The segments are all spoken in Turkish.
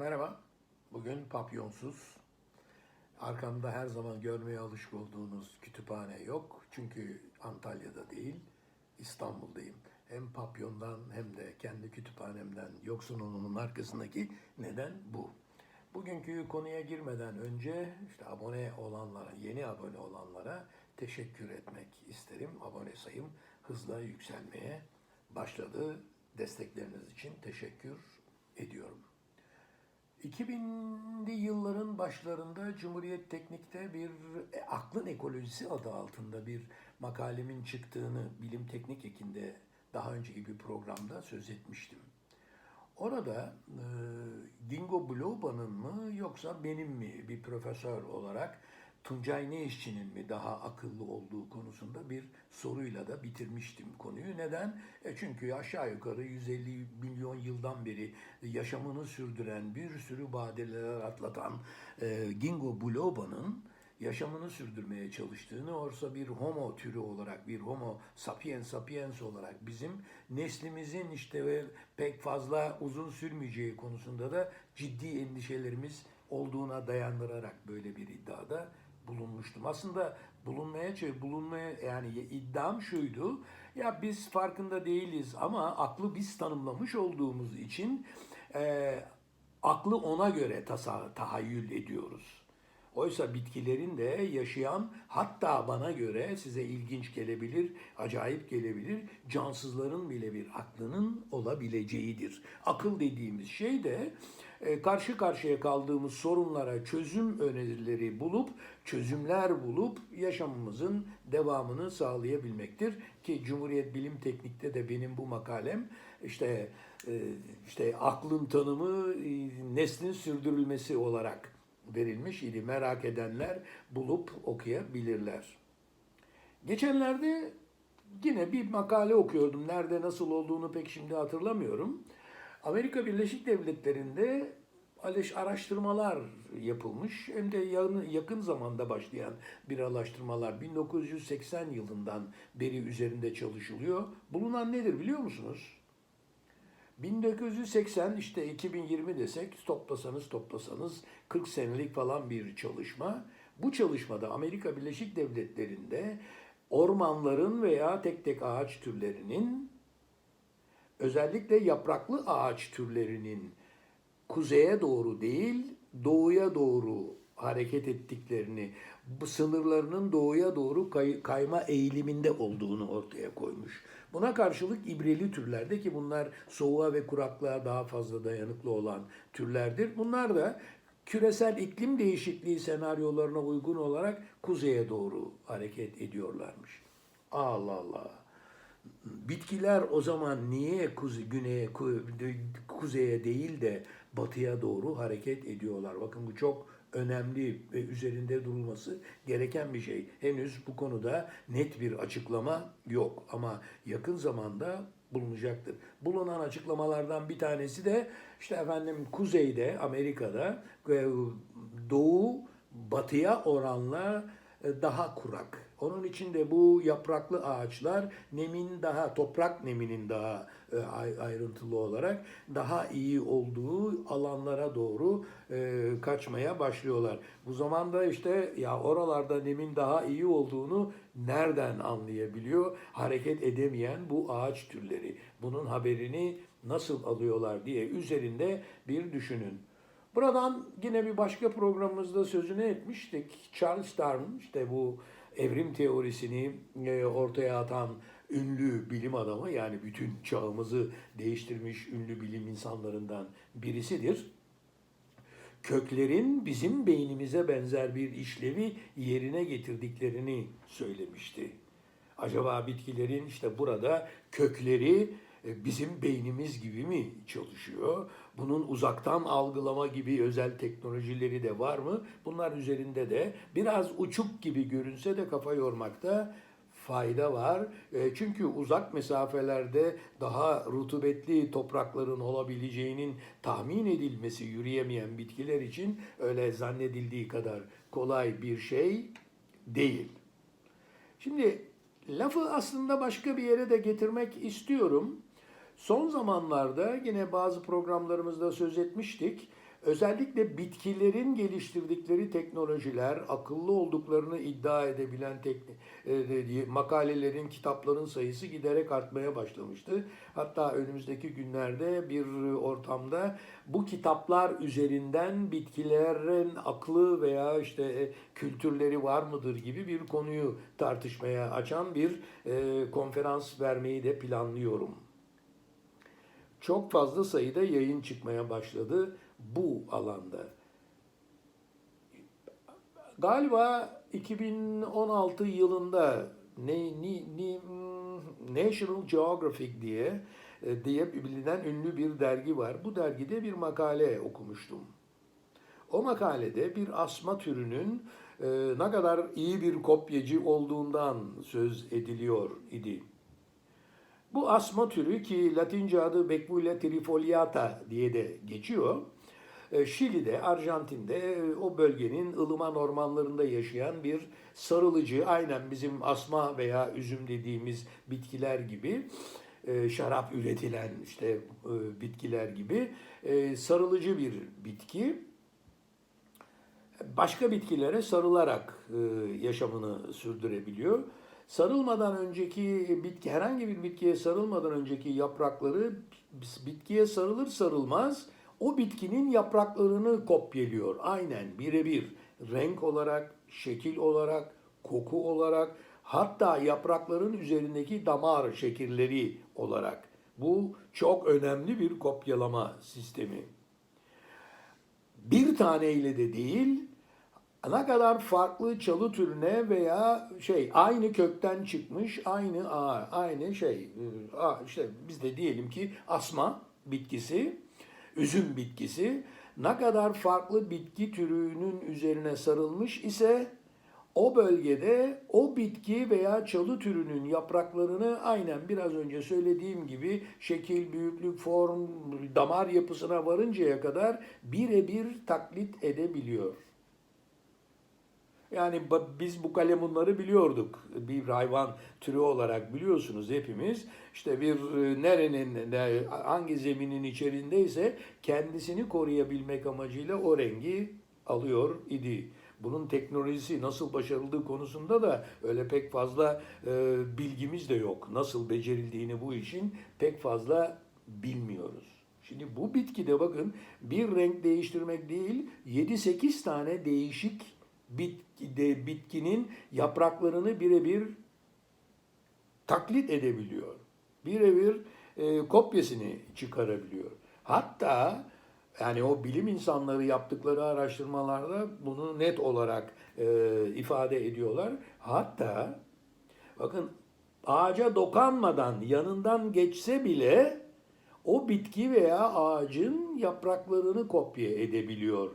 Merhaba. Bugün papyonsuz. Arkamda her zaman görmeye alışık olduğunuz kütüphane yok. Çünkü Antalya'da değil, İstanbul'dayım. Hem papyondan hem de kendi kütüphanemden yoksun olmanın arkasındaki neden bu. Bugünkü konuya girmeden önce işte abone olanlara, yeni abone olanlara teşekkür etmek isterim. Abone sayım hızla yükselmeye başladı. Destekleriniz için teşekkür ediyorum. 2000'li yılların başlarında Cumhuriyet Teknik'te bir e, aklın ekolojisi adı altında bir makalemin çıktığını Bilim Teknik Ekinde daha önceki bir programda söz etmiştim. Orada e, Dingo Bloba'nın mı yoksa benim mi bir profesör olarak Tuncay Neişçi'nin mi daha akıllı olduğu konusunda bir soruyla da bitirmiştim konuyu. Neden? E çünkü aşağı yukarı 150 milyon yıldan beri yaşamını sürdüren bir sürü badireler atlatan e, Gingo Bloba'nın yaşamını sürdürmeye çalıştığını, oysa bir homo türü olarak, bir homo sapiens sapiens olarak bizim neslimizin işte pek fazla uzun sürmeyeceği konusunda da ciddi endişelerimiz olduğuna dayandırarak böyle bir iddiada bulunmuştum. Aslında bulunmaya bulunmaya yani iddiam şuydu. Ya biz farkında değiliz ama aklı biz tanımlamış olduğumuz için e, aklı ona göre tasa, tahayyül ediyoruz. Oysa bitkilerin de yaşayan hatta bana göre size ilginç gelebilir, acayip gelebilir, cansızların bile bir aklının olabileceğidir. Akıl dediğimiz şey de e, karşı karşıya kaldığımız sorunlara çözüm önerileri bulup, çözümler bulup yaşamımızın devamını sağlayabilmektir. Ki Cumhuriyet Bilim Teknik'te de benim bu makalem işte e, işte aklın tanımı e, neslin sürdürülmesi olarak verilmiş idi. Merak edenler bulup okuyabilirler. Geçenlerde yine bir makale okuyordum. Nerede nasıl olduğunu pek şimdi hatırlamıyorum. Amerika Birleşik Devletleri'nde araştırmalar yapılmış. Hem de yakın zamanda başlayan bir araştırmalar 1980 yılından beri üzerinde çalışılıyor. Bulunan nedir biliyor musunuz? 1980 işte 2020 desek toplasanız toplasanız 40 senelik falan bir çalışma. Bu çalışmada Amerika Birleşik Devletleri'nde ormanların veya tek tek ağaç türlerinin özellikle yapraklı ağaç türlerinin kuzeye doğru değil doğuya doğru hareket ettiklerini, bu sınırlarının doğuya doğru kay, kayma eğiliminde olduğunu ortaya koymuş. Buna karşılık ibreli türlerde ki bunlar soğuğa ve kuraklığa daha fazla dayanıklı olan türlerdir. Bunlar da küresel iklim değişikliği senaryolarına uygun olarak kuzeye doğru hareket ediyorlarmış. Allah Allah. Bitkiler o zaman niye kuze, güneye, kuzeye değil de batıya doğru hareket ediyorlar? Bakın bu çok önemli ve üzerinde durulması gereken bir şey. Henüz bu konuda net bir açıklama yok ama yakın zamanda bulunacaktır. Bulunan açıklamalardan bir tanesi de işte efendim kuzeyde Amerika'da e, doğu batıya oranla e, daha kurak onun için de bu yapraklı ağaçlar nemin daha, toprak neminin daha ayrıntılı olarak daha iyi olduğu alanlara doğru e, kaçmaya başlıyorlar. Bu zamanda işte ya oralarda nemin daha iyi olduğunu nereden anlayabiliyor? Hareket edemeyen bu ağaç türleri. Bunun haberini nasıl alıyorlar diye üzerinde bir düşünün. Buradan yine bir başka programımızda sözünü etmiştik. Charles Darwin işte bu evrim teorisini e, ortaya atan ünlü bilim adamı yani bütün çağımızı değiştirmiş ünlü bilim insanlarından birisidir. Köklerin bizim beynimize benzer bir işlevi yerine getirdiklerini söylemişti. Acaba bitkilerin işte burada kökleri e, bizim beynimiz gibi mi çalışıyor? Bunun uzaktan algılama gibi özel teknolojileri de var mı? Bunlar üzerinde de biraz uçuk gibi görünse de kafa yormakta fayda var. E, çünkü uzak mesafelerde daha rutubetli toprakların olabileceğinin tahmin edilmesi yürüyemeyen bitkiler için öyle zannedildiği kadar kolay bir şey değil. Şimdi lafı aslında başka bir yere de getirmek istiyorum. Son zamanlarda yine bazı programlarımızda söz etmiştik. Özellikle bitkilerin geliştirdikleri teknolojiler, akıllı olduklarını iddia edebilen tekni, e, e, makalelerin, kitapların sayısı giderek artmaya başlamıştı. Hatta önümüzdeki günlerde bir ortamda bu kitaplar üzerinden bitkilerin aklı veya işte e, kültürleri var mıdır gibi bir konuyu tartışmaya açan bir e, konferans vermeyi de planlıyorum. Çok fazla sayıda yayın çıkmaya başladı bu alanda. Galiba 2016 yılında ne, ni, hmm, National Geographic diye e, diye bilinen ünlü bir dergi var. Bu dergide bir makale okumuştum. O makalede bir asma türünün e, ne kadar iyi bir kopyacı olduğundan söz ediliyor idi. Bu asma türü ki Latince adı Becula trifoliata diye de geçiyor. E, Şili'de, Arjantin'de e, o bölgenin ılıman ormanlarında yaşayan bir sarılıcı, aynen bizim asma veya üzüm dediğimiz bitkiler gibi, e, şarap üretilen işte bitkiler gibi sarılıcı bir bitki. Başka bitkilere sarılarak yaşamını sürdürebiliyor. Sarılmadan önceki bitki, herhangi bir bitkiye sarılmadan önceki yaprakları bitkiye sarılır sarılmaz o bitkinin yapraklarını kopyalıyor. Aynen birebir renk olarak, şekil olarak, koku olarak hatta yaprakların üzerindeki damar şekilleri olarak. Bu çok önemli bir kopyalama sistemi. Bir taneyle de değil, ne kadar farklı çalı türüne veya şey aynı kökten çıkmış aynı ağ, aynı şey işte biz de diyelim ki asma bitkisi üzüm bitkisi ne kadar farklı bitki türünün üzerine sarılmış ise o bölgede o bitki veya çalı türünün yapraklarını aynen biraz önce söylediğim gibi şekil, büyüklük, form, damar yapısına varıncaya kadar birebir taklit edebiliyor. Yani biz bu kalemunları biliyorduk. Bir hayvan türü olarak biliyorsunuz hepimiz. İşte bir e, nerenin, hangi zeminin içerisindeyse kendisini koruyabilmek amacıyla o rengi alıyor idi. Bunun teknolojisi nasıl başarıldığı konusunda da öyle pek fazla e, bilgimiz de yok. Nasıl becerildiğini bu işin pek fazla bilmiyoruz. Şimdi bu bitkide bakın bir renk değiştirmek değil 7-8 tane değişik bitki, de, bitkinin yapraklarını birebir taklit edebiliyor. Birebir e, kopyasını çıkarabiliyor. Hatta yani o bilim insanları yaptıkları araştırmalarda bunu net olarak e, ifade ediyorlar. Hatta bakın ağaca dokanmadan yanından geçse bile o bitki veya ağacın yapraklarını kopya edebiliyor.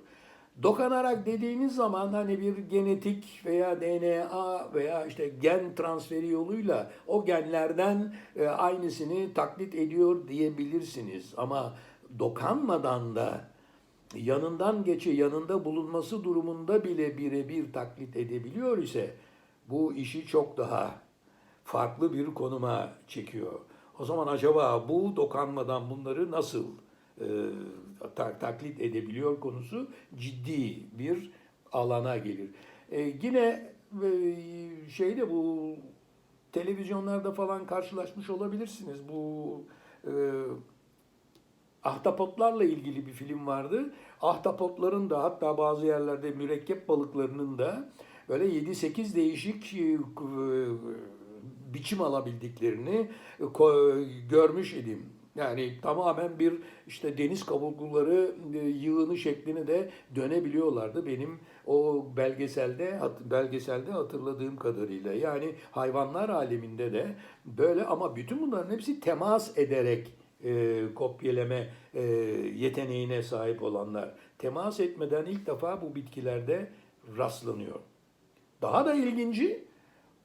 Dokanarak dediğiniz zaman hani bir genetik veya DNA veya işte gen transferi yoluyla o genlerden e, aynısını taklit ediyor diyebilirsiniz. Ama dokanmadan da yanından geçe yanında bulunması durumunda bile birebir taklit edebiliyor ise bu işi çok daha farklı bir konuma çekiyor. O zaman acaba bu dokanmadan bunları nasıl e, taklit edebiliyor konusu ciddi bir alana gelir. E, yine e, şeyde bu televizyonlarda falan karşılaşmış olabilirsiniz. Bu e, ahtapotlarla ilgili bir film vardı. Ahtapotların da hatta bazı yerlerde mürekkep balıklarının da böyle 7-8 değişik e, biçim alabildiklerini görmüş idim. Yani tamamen bir işte deniz kabukluları e, yığını şeklini de dönebiliyorlardı benim o belgeselde belgeselde hatırladığım kadarıyla. Yani hayvanlar aleminde de böyle ama bütün bunların hepsi temas ederek e, kopyaleme e, yeteneğine sahip olanlar. Temas etmeden ilk defa bu bitkilerde rastlanıyor. Daha da ilginci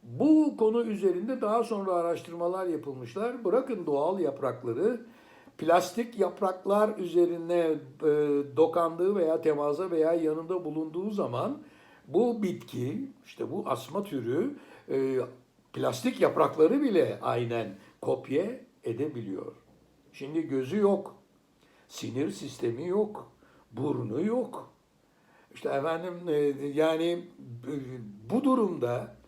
bu konu üzerinde daha sonra araştırmalar yapılmışlar. Bırakın doğal yaprakları, plastik yapraklar üzerine e, dokandığı veya temasa veya yanında bulunduğu zaman bu bitki, işte bu asma türü e, plastik yaprakları bile aynen kopya edebiliyor. Şimdi gözü yok, sinir sistemi yok, burnu yok. İşte efendim e, yani bu durumda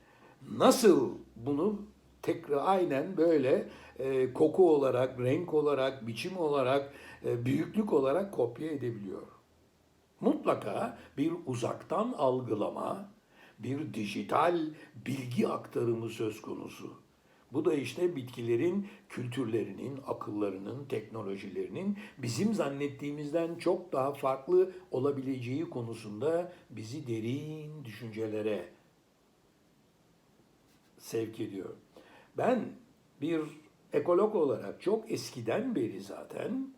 nasıl bunu tekrar aynen böyle e, koku olarak, renk olarak, biçim olarak, e, büyüklük olarak kopya edebiliyor? Mutlaka bir uzaktan algılama, bir dijital bilgi aktarımı söz konusu. Bu da işte bitkilerin kültürlerinin, akıllarının, teknolojilerinin bizim zannettiğimizden çok daha farklı olabileceği konusunda bizi derin düşüncelere sevk ediyor. Ben bir ekolog olarak çok eskiden beri zaten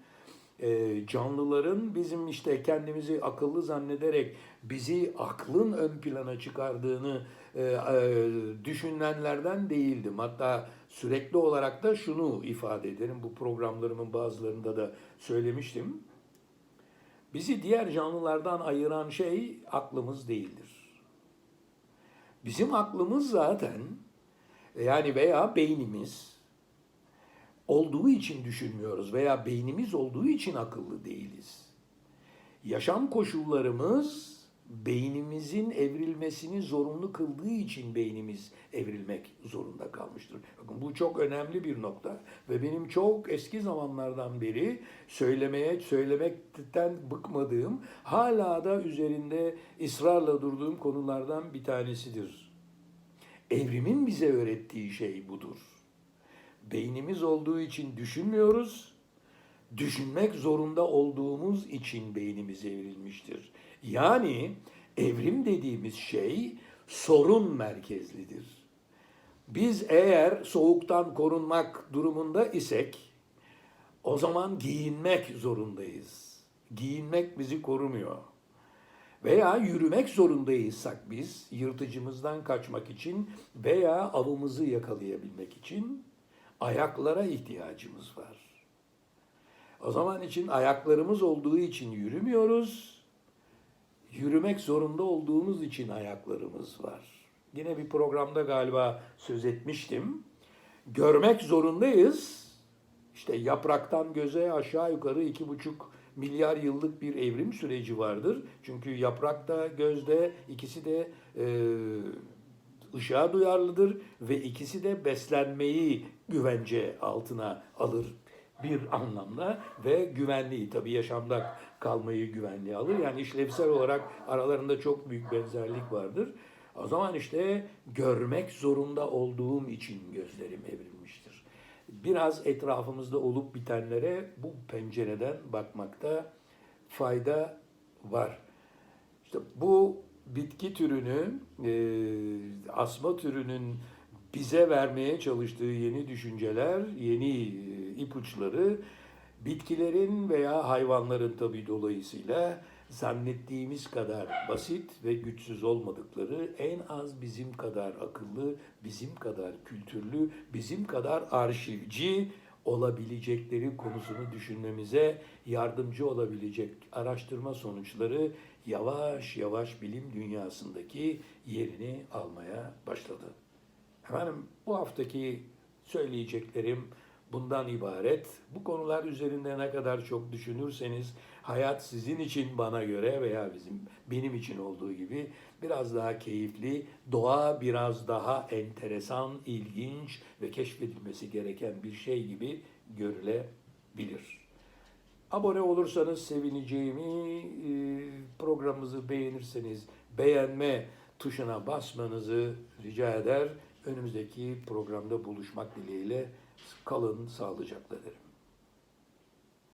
e, canlıların bizim işte kendimizi akıllı zannederek bizi aklın ön plana çıkardığını e, e, düşünenlerden değildim. Hatta sürekli olarak da şunu ifade ederim. Bu programlarımın bazılarında da söylemiştim. Bizi diğer canlılardan ayıran şey aklımız değildir. Bizim aklımız zaten yani veya beynimiz olduğu için düşünmüyoruz veya beynimiz olduğu için akıllı değiliz. Yaşam koşullarımız beynimizin evrilmesini zorunlu kıldığı için beynimiz evrilmek zorunda kalmıştır. Bakın bu çok önemli bir nokta ve benim çok eski zamanlardan beri söylemeye söylemekten bıkmadığım, hala da üzerinde ısrarla durduğum konulardan bir tanesidir. Evrimin bize öğrettiği şey budur. Beynimiz olduğu için düşünmüyoruz. Düşünmek zorunda olduğumuz için beynimiz evrilmiştir. Yani evrim dediğimiz şey sorun merkezlidir. Biz eğer soğuktan korunmak durumunda isek o zaman giyinmek zorundayız. Giyinmek bizi korumuyor. Veya yürümek zorundayızsak biz yırtıcımızdan kaçmak için veya avımızı yakalayabilmek için ayaklara ihtiyacımız var. O zaman için ayaklarımız olduğu için yürümüyoruz. Yürümek zorunda olduğumuz için ayaklarımız var. Yine bir programda galiba söz etmiştim. Görmek zorundayız. İşte yapraktan göze aşağı yukarı iki buçuk milyar yıllık bir evrim süreci vardır. Çünkü yaprakta gözde ikisi de e, ışığa duyarlıdır ve ikisi de beslenmeyi güvence altına alır bir anlamda ve güvenliği tabii yaşamda kalmayı güvenliğe alır. Yani işlevsel olarak aralarında çok büyük benzerlik vardır. O zaman işte görmek zorunda olduğum için gözlerim evrilmiştir. Biraz etrafımızda olup bitenlere bu pencereden bakmakta fayda var. İşte bu bitki türünü, e, asma türünün bize vermeye çalıştığı yeni düşünceler, yeni e, ipuçları bitkilerin veya hayvanların tabii dolayısıyla zannettiğimiz kadar basit ve güçsüz olmadıkları en az bizim kadar akıllı, bizim kadar kültürlü, bizim kadar arşivci olabilecekleri konusunu düşünmemize yardımcı olabilecek araştırma sonuçları yavaş yavaş bilim dünyasındaki yerini almaya başladı. Efendim bu haftaki söyleyeceklerim bundan ibaret. Bu konular üzerinde ne kadar çok düşünürseniz hayat sizin için bana göre veya bizim benim için olduğu gibi biraz daha keyifli, doğa biraz daha enteresan, ilginç ve keşfedilmesi gereken bir şey gibi görülebilir. Abone olursanız sevineceğimi, e, programımızı beğenirseniz beğenme tuşuna basmanızı rica eder. Önümüzdeki programda buluşmak dileğiyle kalın sağlıcakla derim.